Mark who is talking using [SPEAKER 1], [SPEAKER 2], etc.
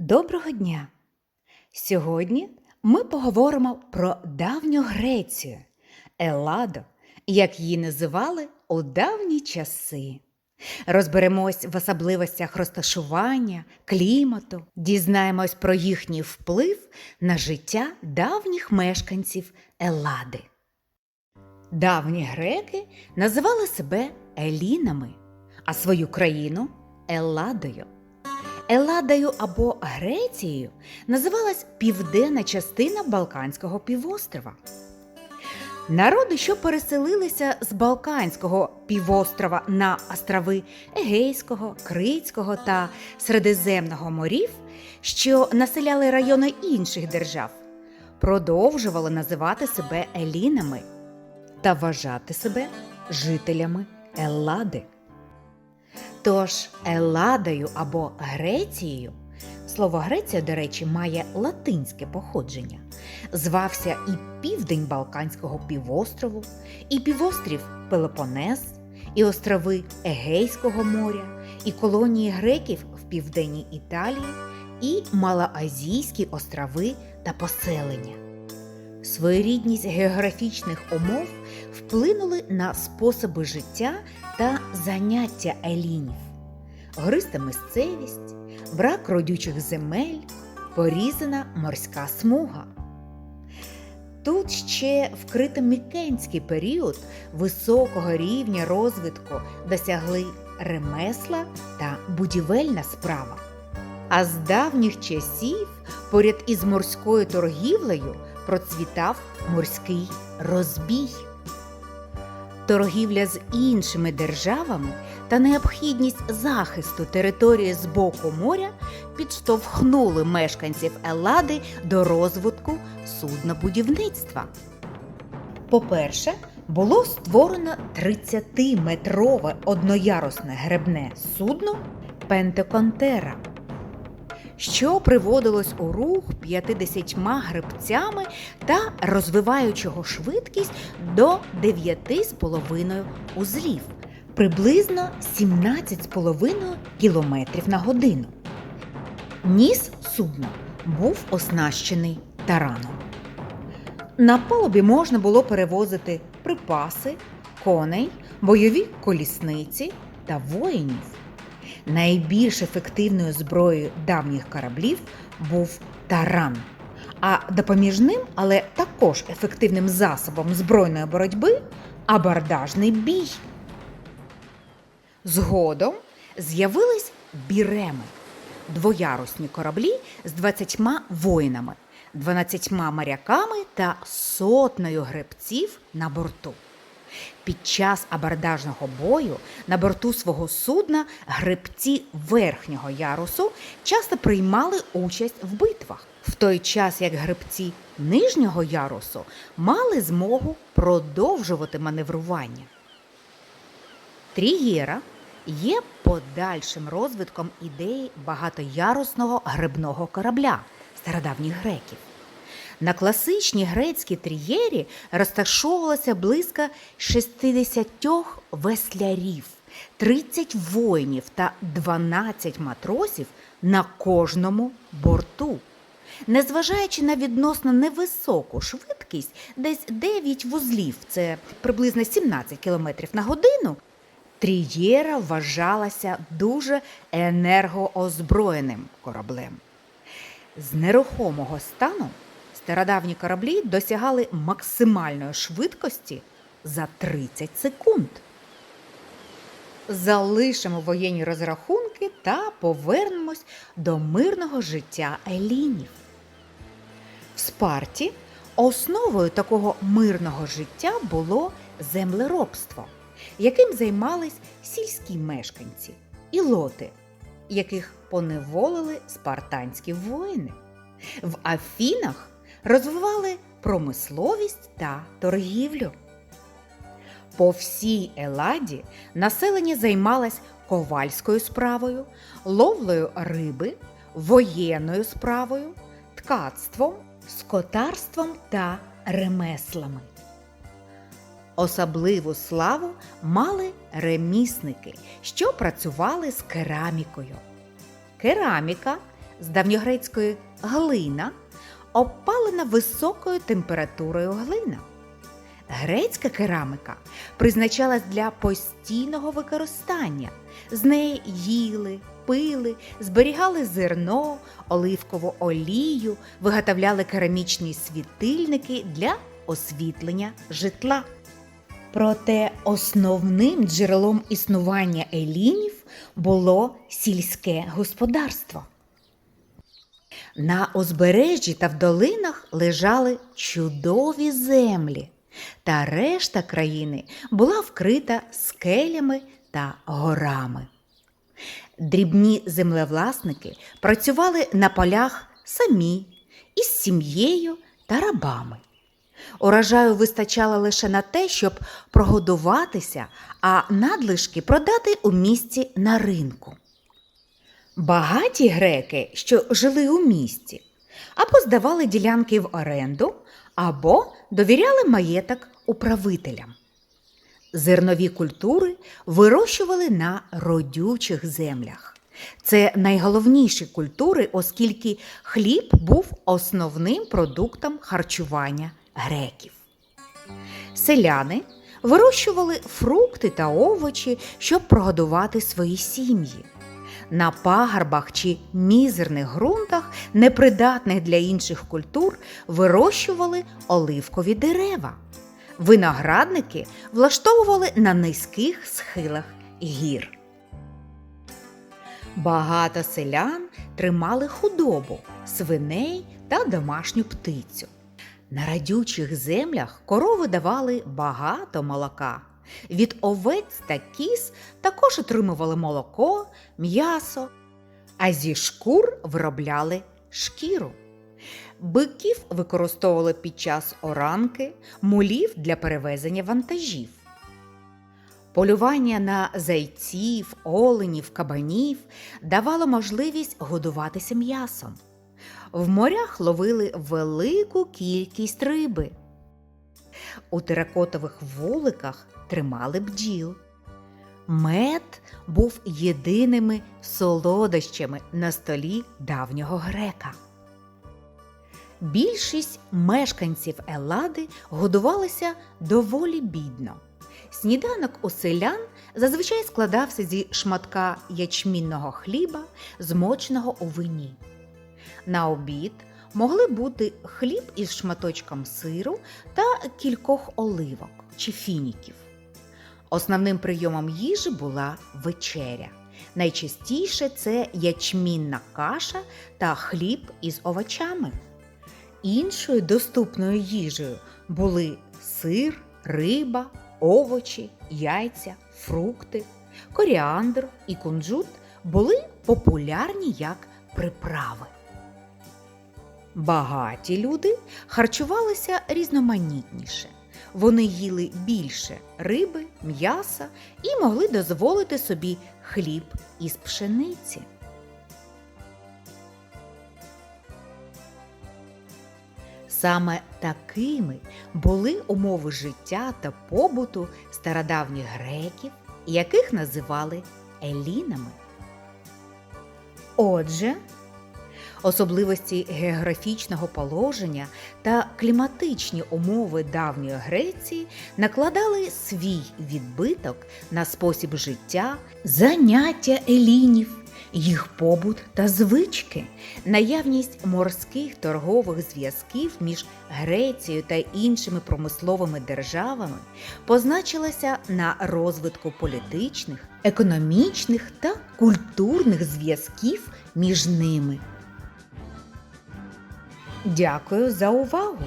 [SPEAKER 1] Доброго дня! Сьогодні ми поговоримо про давню Грецію, Еладо, як її називали у давні часи. Розберемось в особливостях розташування, клімату, дізнаємось про їхній вплив на життя давніх мешканців Елади. Давні греки називали себе Елінами, а свою країну Еладою. Еладою або Грецією називалась південна частина Балканського півострова. Народи, що переселилися з Балканського півострова на острови Егейського, Критського та Середземного морів, що населяли райони інших держав, продовжували називати себе Елінами та вважати себе жителями Еллади. Тож Еладою або Грецією, слово Греція, до речі, має латинське походження, звався і південь Балканського півострову, і півострів Пелопонес, і острови Егейського моря, і колонії греків в південній Італії, і Малоазійські острови та поселення. Своєрідність географічних умов вплинули на способи життя та заняття елінів, гориста місцевість, брак родючих земель, порізана морська смуга. Тут ще вкритий мікенський період високого рівня розвитку досягли ремесла та будівельна справа. А з давніх часів поряд із морською торгівлею процвітав морський розбій. Торгівля з іншими державами та необхідність захисту території з боку моря підштовхнули мешканців Елади до розвитку суднобудівництва. По-перше, було створено 30-метрове одноярусне гребне судно Пентеконтера, що приводилось у рух 50 гребцями та розвиваючого швидкість до 9,5 узлів, приблизно 17,5 км на годину. Ніс судна був оснащений тараном. На палубі можна було перевозити припаси, коней, бойові колісниці та воїнів. Найбільш ефективною зброєю давніх кораблів був таран, а допоміжним, але також ефективним засобом збройної боротьби абордажний бій. Згодом з'явились біреми двоярусні кораблі з 20 воїнами, 12 моряками та сотнею гребців на борту. Під час абордажного бою на борту свого судна гребці верхнього ярусу часто приймали участь в битвах, в той час як гребці нижнього ярусу мали змогу продовжувати маневрування. Трієра є подальшим розвитком ідеї багатоярусного гребного корабля стародавніх греків. На класичній грецькій трієрі розташовувалося близько 60 веслярів, 30 воїнів та 12 матросів на кожному борту. Незважаючи на відносно невисоку швидкість, десь 9 вузлів, це приблизно 17 км на годину, трієра вважалася дуже енергоозброєним кораблем. З нерухомого стану стародавні кораблі досягали максимальної швидкості за 30 секунд. Залишимо воєнні розрахунки та повернемось до мирного життя елінів. В Спарті основою такого мирного життя було землеробство, яким займались сільські мешканці і лоти, яких поневолили спартанські воїни. В Афінах розвивали промисловість та торгівлю. По всій Еладі населення займалось ковальською справою, ловлею риби, воєнною справою, ткацтвом, скотарством та ремеслами. Особливу славу мали ремісники, що працювали з керамікою. Кераміка з давньогрецької глина, обпалена високою температурою глина. Грецька керамика призначалась для постійного використання. З неї їли, пили, зберігали зерно, оливкову олію, виготовляли керамічні світильники для освітлення житла. Проте основним джерелом існування елінів було сільське господарство. На узбережжі та в долинах лежали чудові землі, та решта країни була вкрита скелями та горами. Дрібні землевласники працювали на полях самі із сім'єю та рабами. Урожаю вистачало лише на те, щоб прогодуватися, а надлишки продати у місті на ринку. Багаті греки, що жили у місті, або здавали ділянки в оренду, або довіряли маєток управителям. Зернові культури вирощували на родючих землях. Це найголовніші культури, оскільки хліб був основним продуктом харчування греків. Селяни вирощували фрукти та овочі, щоб прогодувати свої сім'ї. На пагорбах чи мізерних ґрунтах, непридатних для інших культур, вирощували оливкові дерева. Виноградники влаштовували на низьких схилах гір. Багато селян тримали худобу, свиней та домашню птицю. На радючих землях корови давали багато молока. Від овець та кіз також отримували молоко, м'ясо, а зі шкур виробляли шкіру. Биків використовували під час оранки, мулів для перевезення вантажів. Полювання на зайців, оленів, кабанів давало можливість годуватися м'ясом. В морях ловили велику кількість риби. У теракотових вуликах тримали бджіл. Мед був єдиними солодощами на столі давнього грека. Більшість мешканців Елади годувалися доволі бідно. Сніданок у селян зазвичай складався зі шматка ячмінного хліба, змоченого у вині. На обід могли бути хліб із шматочком сиру та кількох оливок чи фініків. Основним прийомом їжі була вечеря. Найчастіше це ячмінна каша та хліб із овочами. Іншою доступною їжею були сир, риба, овочі, яйця, фрукти, коріандр і кунжут були популярні як приправи. Багаті люди харчувалися різноманітніше. Вони їли більше риби, м'яса і могли дозволити собі хліб із пшениці. Саме такими були умови життя та побуту стародавніх греків, яких називали елінами. Отже, особливості географічного положення та кліматичні умови давньої Греції накладали свій відбиток на спосіб життя, заняття елінів, їх побут та звички, наявність морських торгових зв'язків між Грецією та іншими промисловими державами позначилася на розвитку політичних, економічних та культурних зв'язків між ними. Дякую за увагу!